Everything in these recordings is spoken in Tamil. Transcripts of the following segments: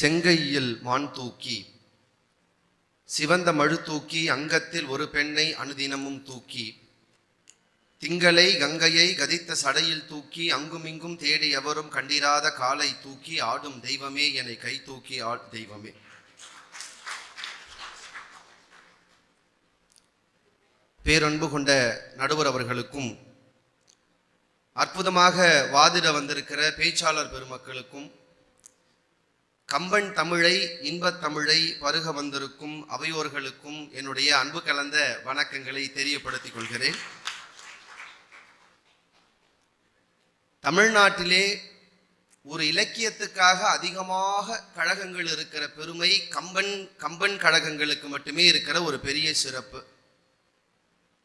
செங்கையில் மான் தூக்கி சிவந்த மழு தூக்கி அங்கத்தில் ஒரு பெண்ணை அனுதினமும் தூக்கி திங்களை கங்கையை கதித்த சடையில் தூக்கி அங்குமிங்கும் தேடி எவரும் கண்டிராத காலை தூக்கி ஆடும் தெய்வமே என்னை கை தூக்கி ஆட் தெய்வமே. பேரன்பு கொண்ட நடுவர் அவர்களுக்கும் அற்புதமாக வாதிட வந்திருக்கிற பேச்சாளர் பெருமக்களுக்கும் கம்பன் தமிழை இன்பத் தமிழை வருக வந்திருக்கும் அவையோர்களுக்கும் என்னுடைய அன்பு கலந்த வணக்கங்களை தெரியப்படுத்திக் கொள்கிறேன். தமிழ்நாட்டிலே ஒரு இலக்கியத்துக்காக அதிகமாக கழகங்கள் இருக்கிற பெருமை கம்பன் கம்பன் கழகங்களுக்கு மட்டுமே இருக்கிற ஒரு பெரிய சிறப்பு.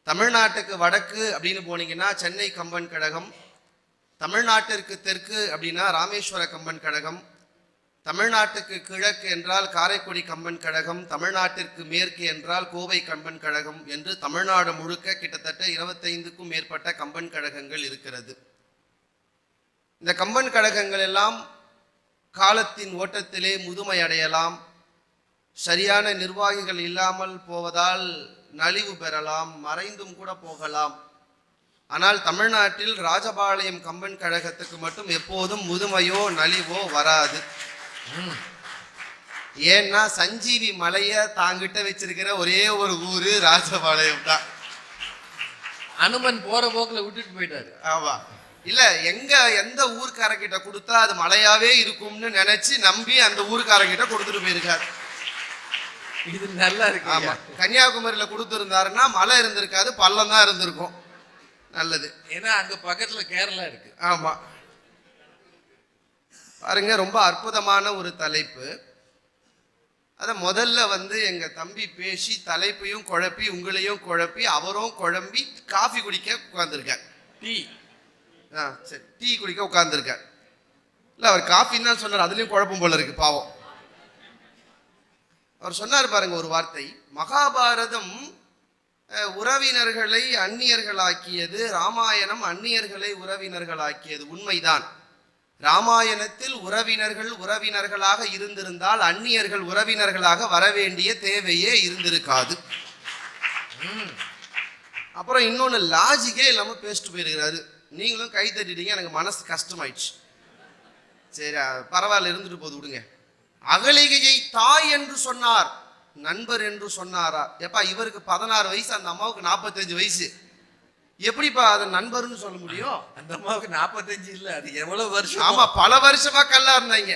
தமிழ்நாட்டுக்கு வடக்கு அப்படின்னு போனீங்கன்னா சென்னை கம்பன் கழகம் தமிழ்நாட்டிற்கு தெற்கு அப்படின்னா ராமேஸ்வர கம்பன் கழகம் தமிழ்நாட்டுக்கு கிழக்கு என்றால் காரைக்குடி கம்பன் கழகம் தமிழ்நாட்டிற்கு மேற்கு என்றால் கோவை கம்பன் கழகம் என்று தமிழ்நாடு முழுக்க கிட்டத்தட்ட இருபத்தைந்துக்கும் மேற்பட்ட கம்பன் கழகங்கள் இருக்கிறது. இந்த கம்பன் கழகங்கள் எல்லாம் காலத்தின் ஓட்டத்திலே முதுமை அடையலாம் சரியான நிர்வாகிகள் இல்லாமல் போவதால் நலிவு பெறலாம் மறைந்தும் கூட போகலாம். ஆனால் தமிழ்நாட்டில் ராஜபாளையம் கம்பன் கழகத்துக்கு மட்டும் எப்போதும் முதுமையோ நலிவோ வராது. ஏன்னா சஞ்சீவி மலைய தாங்கிட்ட வச்சிருக்கிற ஒரே ஒரு ஊரு ராஜபாளையம் தான். அனுமன் போற போக்குல விட்டுட்டு போயிட்டாரு. ஆமா. இல்ல எங்க எந்த ஊர்க்காரங்கிட்ட கொடுத்தா அது மலையாவே இருக்கும்னு நினைச்சு நம்பி அந்த ஊர்க்காரங்கிட்ட கொடுத்துட்டு போயிருக்காரு. இது நல்லா இருக்கு ஆமா. கன்னியாகுமரியில கொடுத்துருந்தாருன்னா மலை இருந்திருக்காது பள்ளம் தான் இருந்திருக்கும். நல்லது. ஏன்னா அங்க பக்கத்துல கேரளா இருக்கு. ஆமா. பாருங்க ரொம்ப அற்புதமான ஒரு தலைப்பு. அத முதல்ல வந்து எங்க தம்பி பேசி தலைப்பையும் குழப்பி உங்களையும் குழப்பி அவரும் குழம்பி காஃபி குடிக்க உட்கார்ந்துருக்கார். டீ. ஆ சரி டீ குடிக்க உட்கார்ந்துருக்கார். இல்ல அவர் காஃபின்னு தான் சொன்னார் அதுலயும் குழப்பம் போல இருக்கு பாவம். அவர் சொன்னார் பாருங்க ஒரு வார்த்தை மகாபாரதம் உறவினர்களை அந்நியர்களாக்கியது ராமாயணம் அந்நியர்களை உறவினர்களாக்கியது உண்மைதான். ராமாயணத்தில் உறவினர்கள் உறவினர்களாக இருந்திருந்தால் அந்நியர்கள் உறவினர்களாக வரவேண்டிய தேவையே இருந்திருக்காது. அப்புறம் இன்னொன்று லாஜிக்கே இல்லாமல் பேசிட்டு போயிருக்கிறாரு. நீங்களும் கை தட்டிட்டீங்க எனக்கு மனசு கஷ்டமாயிடுச்சு. சரி பரவாயில்ல இருந்துட்டு போது விடுங்க. அகலிகையை தாய் என்று சொன்னார் நண்பர் என்று சொன்னாரா? எப்பா இவருக்கு பதினாறு வயசு அந்த அம்மாவுக்கு நாற்பத்தஞ்சு வயசு. எப்படிப்பா அதை நண்பர்னு சொல்ல முடியும்? அந்த அம்மாவுக்கு நாற்பத்தஞ்சு இல்ல அது எவ்வளவு வருஷம்? ஆமா பல வருஷமா கல்லா இருந்தாங்க.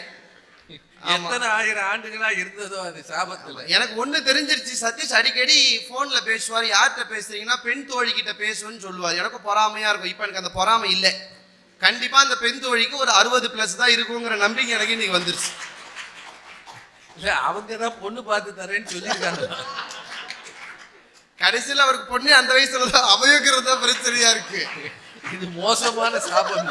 எத்தனை ஆயிரம் ஆண்டுகளா இருந்ததோ அது சாபத்துல. எனக்கு ஒண்ணு தெரிஞ்சிருச்சு சதீஷ் அடிக்கடி போன்ல பேசுவார் யார்கிட்ட பேசுறீங்கன்னா பெண் தோழி கிட்ட பேசுவேன்னு சொல்லுவார். எனக்கும் பொறாமையா இருக்கும். இப்ப எனக்கு அந்த பொறாமை இல்லை. கண்டிப்பா அந்த பெண் தோழிக்கு ஒரு அறுபது பிளஸ் தான் இருக்குங்கிற நம்பிக்கை எனக்கு இன்னைக்கு வந்துருச்சு. இல்ல அவங்க தான் பொண்ணு பார்த்து தரேன்னு சொல்லியிருக்காங்க. கடைசியில் அவருக்கு பொண்ணு அந்த வயசுல தான். அமையுங்கிறது தான் பிரச்சனையா இருக்கு. இது மோசமான சாபம்.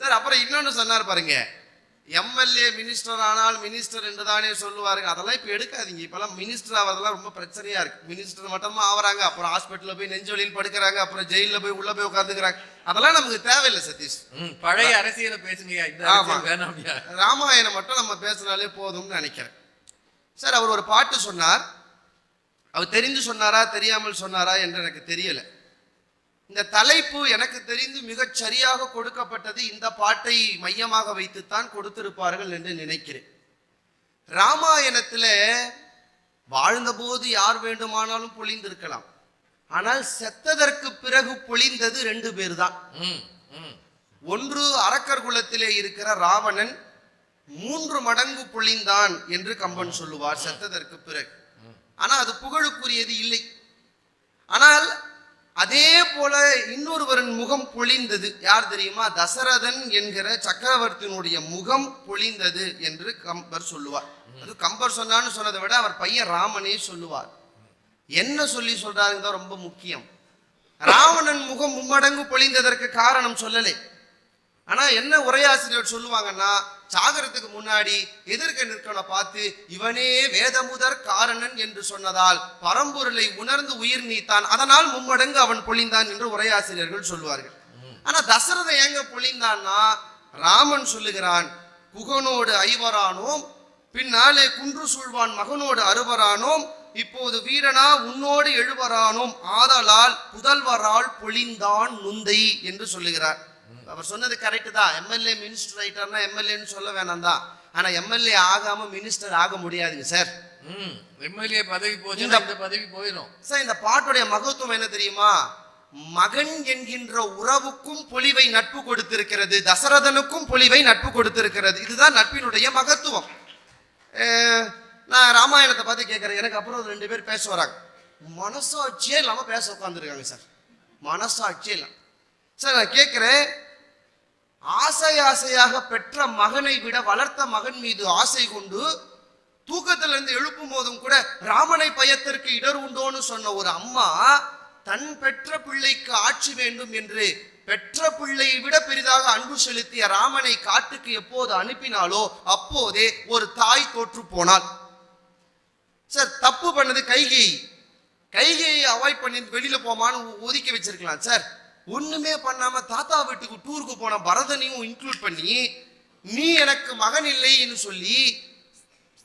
சார் அப்புறம் இன்னொன்னு சொன்னார் பாருங்க. எம்எல்ஏ மினிஸ்டர் ஆனால் மினிஸ்டர் என்று தானே சொல்லுவாருங்க. அதெல்லாம் இப்போ எடுக்காதீங்க. இப்பெல்லாம் மினிஸ்டர் ஆகிறதெல்லாம் ரொம்ப பிரச்சனையா இருக்கு. மினிஸ்டர் மட்டுமா ஆவறாங்க. அப்புறம் ஹாஸ்பிட்டலில் போய் நெஞ்சொலியில் படுக்கிறாங்க. அப்புறம் ஜெயிலில் போய் உள்ள போய் உட்காந்துக்கிறாங்க அதெல்லாம் நமக்கு தேவையில்லை சதீஷ். பழைய அரசியலை வேணாம்யா ராமாயணம் மட்டும் நம்ம பேசினாலே போதும்னு நினைக்கிறேன். சார் அவர் ஒரு பாட்டு சொன்னார். அவர் தெரிந்து சொன்னாரா தெரியாமல் சொன்னாரா என்று எனக்கு தெரியல. இந்த தலைப்பு எனக்கு தெரிந்து மிகச் சரியாக கொடுக்கப்பட்டது இந்த பாட்டை மையமாக வைத்துத்தான் கொடுத்திருப்பார்கள் என்று நினைக்கிறேன். ராமாயணத்துல வாழ்ந்தபோது யார் வேண்டுமானாலும் பொழிந்திருக்கலாம். ஆனால் செத்ததற்கு பிறகு பொழிந்தது ரெண்டு பேர் தான். ஒன்று அரக்கர் குலத்திலே இருக்கிற ராவணன் மூன்று மடங்கு பொழிந்தான் என்று கம்பன் சொல்லுவார் செத்ததற்கு பிறகு. ஆனால் அது புகழுக்குரியது இல்லை. ஆனால் அதே போல இன்னொருவரின் முகம் பொழிந்தது. யார் தெரியுமா? தசரதன் என்கிற சக்கரவர்த்தியினுடைய முகம் பொழிந்தது என்று கம்பர் சொல்லுவார். அது கம்பர் சொன்னான்னு சொன்னதை விட அவர் பையன் ராமனே சொல்லுவார். என்ன சொல்லி சொல்றாருங்க தான் ரொம்ப முக்கியம். ராவணன் முகம் மும்மடங்கு பொழிந்ததற்கு காரணம் சொல்லலை. ஆனா என்ன உரையாசிரியர் சொல்லுவாங்கன்னா சாகரத்துக்கு முன்னாடி எதிர்க்க நிற்கனை பார்த்து இவனே வேதமுதற் காரணன் என்று சொன்னதால் பரம்பொருளை உணர்ந்து உயிர் நீத்தான். அதனால் மும்மடங்கு அவன் பொழிந்தான் என்று உரையாசிரியர்கள் சொல்லுவார்கள் ஆனா தசரதை ஏங்க பொழிந்தான்னா ராமன் சொல்லுகிறான் புகனோடு ஐவரானோம் பின்னாலே குன்று சூழ்வான் மகனோடு அறுவரானோம் இப்போது வீரனா உன்னோடு எழுவரானோம் ஆதலால் புதல்வரால் பொழிந்தான் நுந்தை என்று சொல்லுகிறார். அவர் சொன்னது கரெக்ட் தான். எம்எல்ஏ மினிஸ்டர் ஆயிட்டார்னா எம்எல்ஏன்னு சொல்ல வேணாம் தான். ஆனா எம்எல்ஏ ஆகாம மினிஸ்டர் ஆக முடியாதுங்க சார் ம் எம்எல்ஏ பதவி போச்சுன்னா இந்த பதவி போயிடும் சார் இந்த பாட்டுடைய மகத்துவம் என்ன தெரியுமா? மகன் என்கின்ற உறவுக்கும் பொலிவை நட்பு கொடுத்திருக்கிறது. தசரதனுக்கும் பொலிவை நட்பு கொடுத்திருக்கிறது. இதுதான் நட்பினுடைய மகத்துவம். நான் ராமாயணத்தை பார்த்து கேட்கறேன். எனக்கு அப்புறம் ரெண்டு பேர் பேச வராங்க. மனசாட்சியே இல்லாம பேச உட்காந்துருக்காங்க சார் மனசாட்சியே இல்லாம சார் நான் கேட்கிறேன் ஆசை ஆசையாக பெற்ற மகனை விட வளர்த்த மகன் மீது ஆசை கொண்டு தூக்கத்திலிருந்து எழுப்பும் போதும் கூட ராமனை பயத்திற்கு இடர் உண்டோன்னு சொன்ன ஒரு அம்மா தன் பெற்ற பிள்ளைக்கு ஆட்சி வேண்டும் என்று பெற்ற பிள்ளையை விட பெரிதாக அன்பு செலுத்திய ராமனை காட்டுக்கு எப்போது அனுப்பினாலோ அப்போதே ஒரு தாய் தோற்று போனாள். சார் தப்பு பண்ணது கைகை கைகையை அவாய்ட் பண்ணி வெளியில போமான்னு ஒதுக்கி வச்சிருக்கலாம் சார். ஒண்ணுமே பண்ணாம தாத்தா வீட்டுக்கு டூருக்கு போன பரதனையும் இன்க்ளூட் பண்ணி நீ எனக்கு மகன் இல்லைன்னு சொல்லி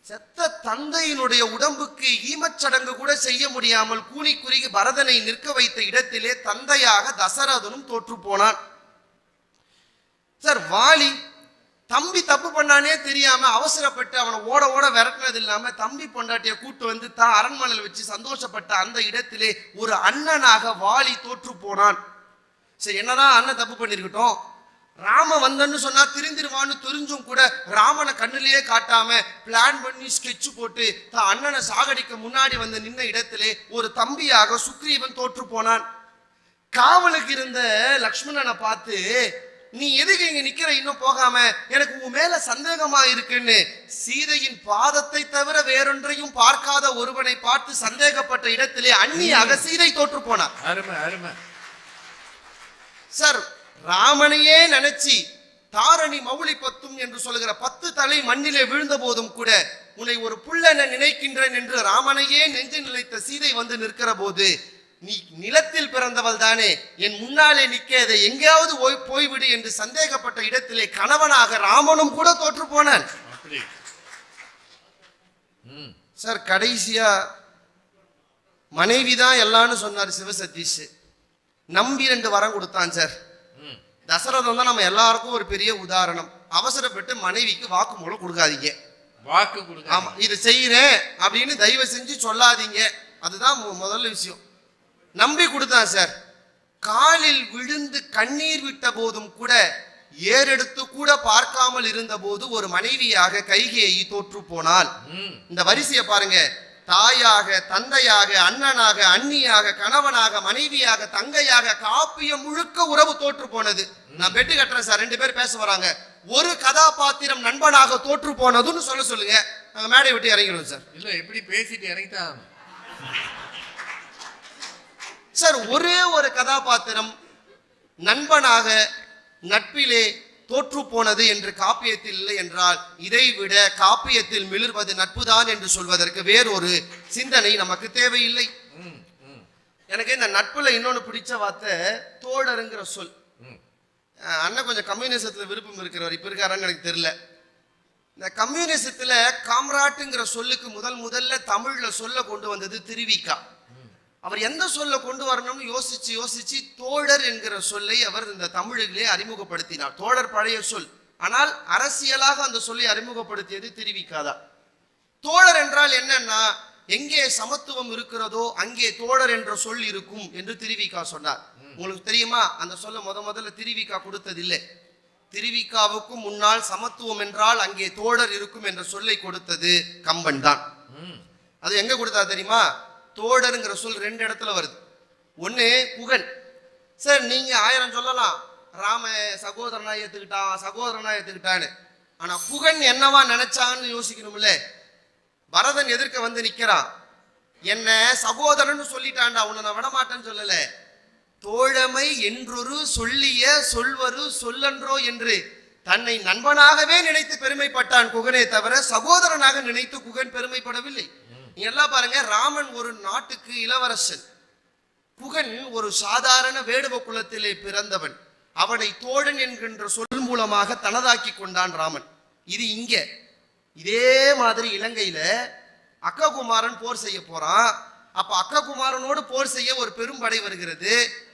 செத்த தந்தையினுடைய உடம்புக்கு ஈமச்சடங்கு கூட செய்ய முடியாமல் கூலி குறுகி பரதனை நிற்க வைத்த இடத்திலே தந்தையாக தசரதனும் தோற்று போனான். சார் வாலி தம்பி தப்பு பண்ணானே தெரியாம அவசரப்பட்டு அவனை ஓட ஓட விரட்டினது இல்லாம தம்பி பொண்டாட்டிய கூட்டு வந்து தான் அரண்மனையில் வச்சு சந்தோஷப்பட்ட அந்த இடத்திலே ஒரு அண்ணனாக வாலி தோற்று போனான். சரி என்னதான் அண்ணன் தப்பு பண்ணிருக்கட்டும்? ராம வந்தன்னு சொன்னா திருந்திருவான்னு தெரிஞ்சும் கூட ராமனை கண்ணிலேயே காட்டாம பிளான் பண்ணி ஸ்கெட்ச் போட்டு தான் அண்ணனை சாகடிக்க முன்னாடி வந்து நின்ன இடத்திலே ஒரு தம்பியாக சுக்ரீவன் தோற்று போனான். காவலுக்கு இருந்த லக்ஷ்மணனை பார்த்து நீ எதுக்கு இங்க நிக்கிற? இன்னும் போகாம எனக்கு உன் மேல சந்தேகமா இருக்குன்னு. சீதையின் பாதத்தை தவிர வேறொன்றையும் பார்க்காத ஒருவனை பார்த்து சந்தேகப்பட்ட இடத்திலே அந்நியாக சீதை தோற்று போனார் அருமை அருமை. சார் ராமனையே நினைச்சு தாரணி மௌலி பத்தும் என்று சொல்லுகிற பத்து தலை மண்ணிலே விழுந்த போதும் கூட உன்னை ஒரு புள்ளென நினைக்கின்றேன் என்று ராமனையே நெஞ்சு நிலைத்த சீதை வந்து நிற்கிற போது நீ நிலத்தில் பிறந்தவள் தானே என் முன்னாலே நிற்காத எங்கேயாவது போய் போய்விடு என்று சந்தேகப்பட்ட இடத்திலே கணவனாக ராமனும் கூட தோற்று போனான். சார் கடைசியா மனைவி தான் எல்லாம்னு சொன்னார் சிவசதீஷ். நம்பி ரெண்டு வரம் கொடுத்தான் சார். தசரதம் தான் நம்ம எல்லாருக்கும் ஒரு பெரிய உதாரணம். அவசரப்பட்டு மனைவிக்கு வாக்குமூலம் கொடுக்காதீங்க. வாக்கு கொடுக்க ஆமா இது செய்யறேன் அப்படின்னு தயவு செஞ்சு சொல்லாதீங்க. அதுதான் முதல்ல விஷயம். நம்பி கொடுத்தான் சார். காலில் விழுந்து கண்ணீர் விட்ட போதும் கூட ஏறெடுத்து கூட பார்க்காமல் இருந்த போது ஒரு மனைவியாக கைகேயி தோற்று போனாள். ம். இந்த வரிசையை பாருங்க. தாயாக தந்தையாக அண்ணனாக அண்ணியாக கணவனாக மனைவியாக தங்கையாக காப்பியம் முழுக்க உறவு தோற்று போனது. நான் பெட்டு கட்டுறேன் சார் ரெண்டு பேர் பேச வராங்க. ஒரு கதாபாத்திரம் நண்பனாக தோற்று போனதுன்னு சொல்ல சொல்லுங்க. நாங்க மேடை விட்டு இறங்கிடுவோம் சார். இல்ல எப்படி பேசிட்டு இறங்கிட்டான் சார் ஒரே ஒரு கதாபாத்திரம் நண்பனாக நட்பிலே தோற்று போனது என்று காப்பியத்தில் இல்லை என்றால் இதை விட காப்பியத்தில் மிளிர்வது நட்புதான் என்று சொல்வதற்கு வேறொரு சிந்தனை நமக்கு தேவையில்லை. எனக்கு இந்த நட்புல இன்னொன்னு பிடிச்ச வார்த்தை தோழருங்கிற சொல். அண்ணன் கொஞ்சம் கம்யூனிசத்துல விருப்பம் இருக்கிறவர் இப்ப இருக்காரான்னு எனக்கு தெரியல. இந்த கம்யூனிசத்துல காம்ராட்டுங்கிற சொல்லுக்கு முதல் முதல்ல தமிழ்ல சொல்ல கொண்டு வந்தது திருவிக்கா. அவர் எந்த சொல்ல கொண்டு வரணும்னு யோசிச்சு யோசிச்சு தோழர் என்கிற சொல்லை அவர் இந்த தமிழிலே அறிமுகப்படுத்தினார். தோழர் பழைய சொல். ஆனால் அரசியலாக அந்த சொல்லை அறிமுகப்படுத்தியது திருவிக்காதான் தோழர் என்றால் என்னன்னா எங்கே சமத்துவம் இருக்கிறதோ அங்கே தோழர் என்ற சொல் இருக்கும் என்று திருவிக்கா சொன்னார். உங்களுக்கு தெரியுமா? அந்த சொல்ல முத முதல்ல திருவிக்கா கொடுத்ததில்லை. திருவிக்காவுக்கும் முன்னால் சமத்துவம் என்றால் அங்கே தோழர் இருக்கும் என்ற சொல்லை கொடுத்தது கம்பன் தான். அது எங்க கொடுத்தா தெரியுமா? தோடருங்கிற சொல் ரெண்டு இடத்துல வருது. ஒன்று குகன் சார் நீங்கள் ஆயிரம் சொல்லலாம். ராம சகோதரனா ஏற்றுக்கிட்டான் சகோதரனா ஏற்றுக்கிட்டான்னு ஆனால் குகன் என்னவா நினைச்சான்னு யோசிக்கணும்ல. பரதன் எதிர்க்க வந்து நிற்கிறான் என்ன சகோதரன்னு சொல்லிட்டான்டா உன்னை நான் விடமாட்டேன்னு சொல்லலை. தோழமை என்றொரு சொல்லிய சொல்வரு சொல்லன்றோ என்று தன்னை நண்பனாகவே நினைத்து பெருமைப்பட்டான் குகனே தவிர சகோதரனாக நினைத்து குகன் பெருமைப்படவில்லை. நீங்க எல்லாம் பாருங்க ராமன் ஒரு நாட்டுக்கு இளவரசன். புகன் ஒரு சாதாரண வேடுவ குலத்திலே பிறந்தவன். அவனை தோழன் என்கின்ற சொல் மூலமாக தனதாக்கி கொண்டான் ராமன். இது இங்க. இதே மாதிரி இலங்கையில அக்ககுமாரன் போர் செய்ய போறான். அப்ப அக்ககுமாரனோடு போர் செய்ய ஒரு பெரும்படை வருகிறது.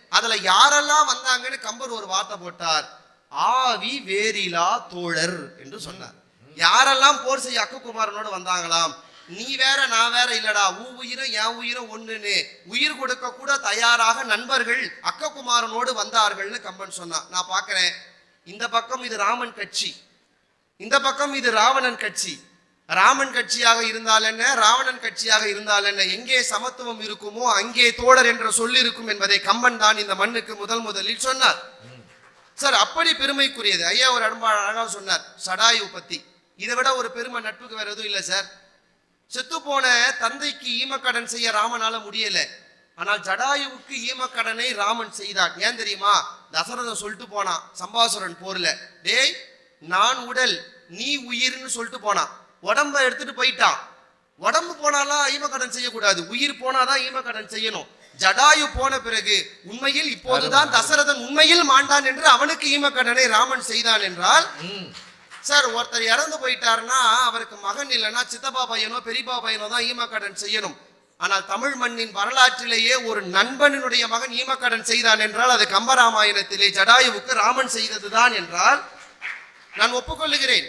அதுல யாரெல்லாம் வந்தாங்கன்னு கம்பர் ஒரு வார்த்தை போட்டார். ஆவி வேரிலா தோழர் என்று சொன்னார். யாரெல்லாம் போர் செய்ய அக்ககுமாரனோடு வந்தாங்களாம்? நீ வேற நான் வேற இல்லடா. ஊ உயிரும் என் உயிரும் ஒண்ணுன்னு. உயிர் கொடுக்க கூட தயாராக நண்பர்கள் அக்ககுமாரனோடு வந்தார்கள்னு கம்பன் சொன்னான். நான் பார்க்குறேன். இந்த பக்கம் இது ராமன் கட்சி. இந்த பக்கம் இது ராவணன் கட்சி. ராமன் கட்சியாக இருந்தால் என்ன? ராவணன் கட்சியாக இருந்தால் என்ன? எங்கே சமத்துவம் இருக்குமோ அங்கே தோழர் என்ற சொல் இருக்கும் என்பதை கம்பன் தான் இந்த மண்ணுக்கு முதல் முதலில் சொன்னார். சார் அப்படி பெருமைக்குரியது. ஐயா ஒரு அடம்பா அழகாக சொன்னார். சடாயு பத்தி இதை விட ஒரு பெருமை நட்புக்கு வேற எதுவும் இல்லை சார். செத்து போன தந்தைக்கு ஈமக்கடன் செய்ய ராமனால முடியல. ஆனால் ஜடாயுவுக்கு ஈமக்கடனை ராமன் செய்தான் ஏன் தெரியுமா? தசரதன் சொல்லிட்டு போனான். சம்பாசுரன் போர்ல டேய் நான் உடல் நீ உயிர்னு சொல்லிட்டு போனான். உடம்ப எடுத்துட்டு போயிட்டான். உடம்பு போனாலாம் ஈமக்கடன் செய்யக்கூடாது. உயிர் போனாதான் ஈமக்கடன் செய்யணும். ஜடாயு போன பிறகு உண்மையில் இப்போதுதான் தசரதன் உண்மையில் மாண்டான் என்று அவனுக்கு ஈமக்கடனை ராமன் செய்தான் என்றால் ம். சார் ஒருத்தர் இறந்து போயிட்டாருன்னா அவருக்கு மகன் இல்லைன்னா சித்தப்பா பையனோ பெரியப்பா பையனோ தான் ஈமக்கடன் செய்யணும். ஆனால் தமிழ் மண்ணின் வரலாற்றிலேயே ஒரு நண்பனினுடைய மகன் ஈமக்கடன் செய்தான் என்றால் அது கம்பராமாயணத்திலே ஜடாயுவுக்கு ராமன் செய்ததுதான் என்றால் நான் ஒப்புக்கொள்ளுகிறேன்.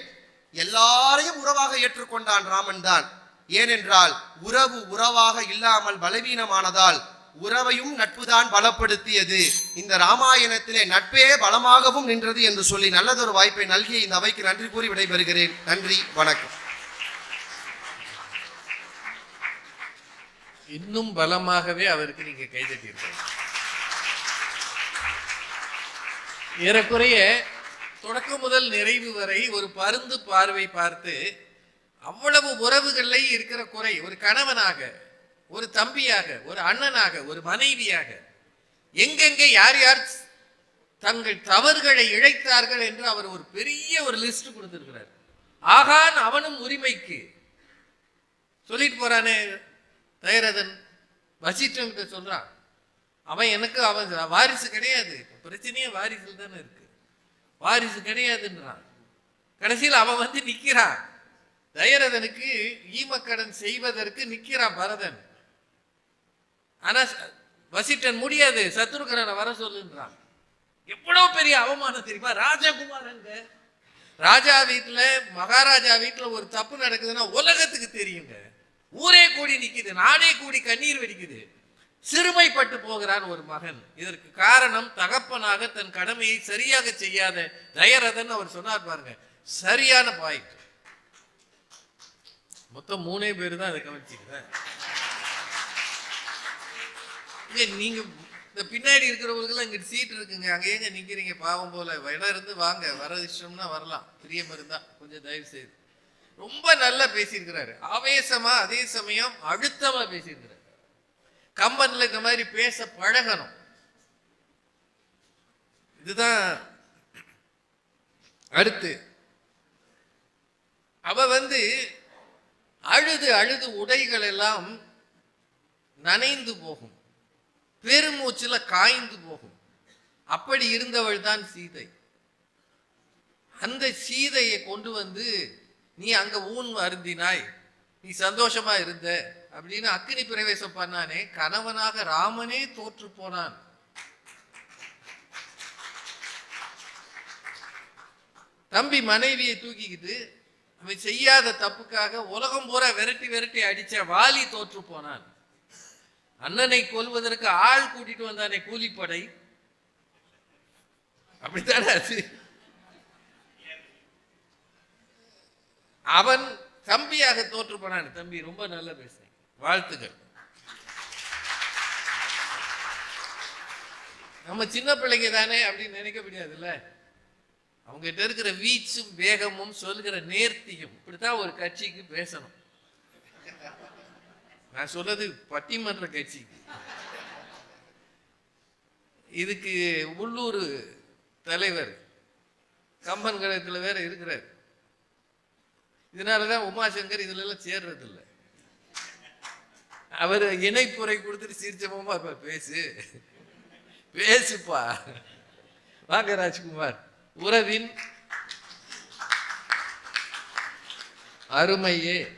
எல்லாரையும் உறவாக ஏற்றுக்கொண்டான் ராமன் தான். ஏனென்றால் உறவு உறவாக இல்லாமல் பலவீனமானதால் உறவையும் நட்புதான் பலப்படுத்தியது. இந்த ராமாயணத்திலே நட்பே பலமாகவும் நின்றது என்று சொல்லி நல்லதொரு வாய்ப்பை நல்கிய இந்த அவைக்கு நன்றி கூறி விடைபெறுகிறேன். நன்றி வணக்கம். இன்னும் பலமாகவே அவருக்கு நீங்க கைதட்டியிருக்கீங்க ஏறக்குறைய தொடக்கம் முதல் நிறைவு வரை ஒரு பருந்து பார்வை பார்த்து அவ்வளவு உறவுகளில் இருக்கிற குறை ஒரு கணவனாக ஒரு தம்பியாக ஒரு அண்ணனாக ஒரு மனைவியாக எங்கெங்கே யார் யார் தங்கள் தவறுகளை இழைத்தார்கள் என்று அவர் ஒரு பெரிய ஒரு லிஸ்ட் கொடுத்திருக்கிறார். ஆகான் அவனும் உரிமைக்கு. சொல்லிட்டு போறானே தயரதன். வசிஷ்டன் சொல்றான். அவன் எனக்கு அவன் வாரிசு கிடையாது. பிரச்சனையே வாரிசுல தானே இருக்கு. வாரிசு கிடையாதுன்றான். கடைசியில் அவன் வந்து நிற்கிறான் தயரதனுக்கு ஈமக்கடன் செய்வதற்கு நிற்கிறான் பரதன். ஆனால் வசிட்டன் முடியாது. சத்ருகரனை வர சொல்லுன்றான். எவ்வளவு பெரிய அவமானம் தெரியுமா? ராஜகுமாரங்க ராஜா வீட்டில் மகாராஜா வீட்டில் ஒரு தப்பு நடக்குதுன்னா உலகத்துக்கு தெரியுங்க. ஊரே கூடி நிற்கிது நாடே கூடி கண்ணீர் வெடிக்குது. சிறுமைப்பட்டு போகிறான் ஒரு மகன். இதற்கு காரணம் தகப்பனாக தன் கடமையை சரியாக செய்யாத தயரதன் அவர் சொன்னார் பாருங்க. சரியான பாயிண்ட் மொத்தம் மூணே பேர் தான் அதை கவனிச்சிக்கிறேன் இங்கே நீங்கள் இந்த பின்னாடி இருக்கிறவங்களுக்குலாம் இங்கே சீட் இருக்குங்க. அங்கே ஏங்க நிற்கிறீங்க பாவம் போல். இடம் இருந்து வாங்க. வர இஷ்டம்னா வரலாம். பிரியம் இருந்தால் கொஞ்சம் தயவு செய்து ரொம்ப நல்லா பேசியிருக்கிறாரு. ஆவேசமாக அதே சமயம் அழுத்தமாக பேசியிருக்கிறாரு. கம்பனில் இந்த மாதிரி பேச பழகணும். இதுதான் அடுத்து. அவ வந்து அழுது அழுது உடைகள் எல்லாம் நனைந்து போகும். பெருமூச்சில் காய்ந்து போகும். அப்படி இருந்தவள் தான் சீதை. அந்த சீதையை கொண்டு வந்து நீ அங்க ஊன் அருந்தினாய். நீ சந்தோஷமா இருந்த. அப்படின்னு அக்னி பிரவேசம் பண்ணானே கணவனாக ராமனே தோற்று போனான். தம்பி மனைவியை தூக்கிக்கிட்டு அவன் செய்யாத தப்புக்காக உலகம் பூரா விரட்டி விரட்டி அடிச்ச வாலி தோற்று போனான். அண்ணனை கொல்வதற்கு ஆள் கூட்டிட்டு வந்தானே கூலிப்படை? அப்படித்தானே அது? அவன் தம்பியாக தோற்று போனான் தம்பி ரொம்ப நல்லா பேசுறேன் வாழ்த்துக்கள். நம்ம சின்ன பிள்ளைங்க தானே அப்படின்னு நினைக்க முடியாதுல்ல? அவங்ககிட்ட இருக்கிற வீச்சும் வேகமும் சொல்கிற நேர்த்தியும் இப்படித்தான் ஒரு கட்சிக்கு பேசணும். நான் சொல்றது பட்டிமன்ற கட்சிக்கு இதுக்கு உள்ளூர் தலைவர் கம்பன் கழகத்தில் வேற இருக்கிறார். இதனாலதான் உமாசங்கர் இதுல எல்லாம் சேர்றது அவர் இணைப்புரை கொடுத்துட்டு சிரிச்சப்பமா இப்ப பேசு. பேசுப்பா. வாங்க ராஜ்குமார். உறவின் அருமையே.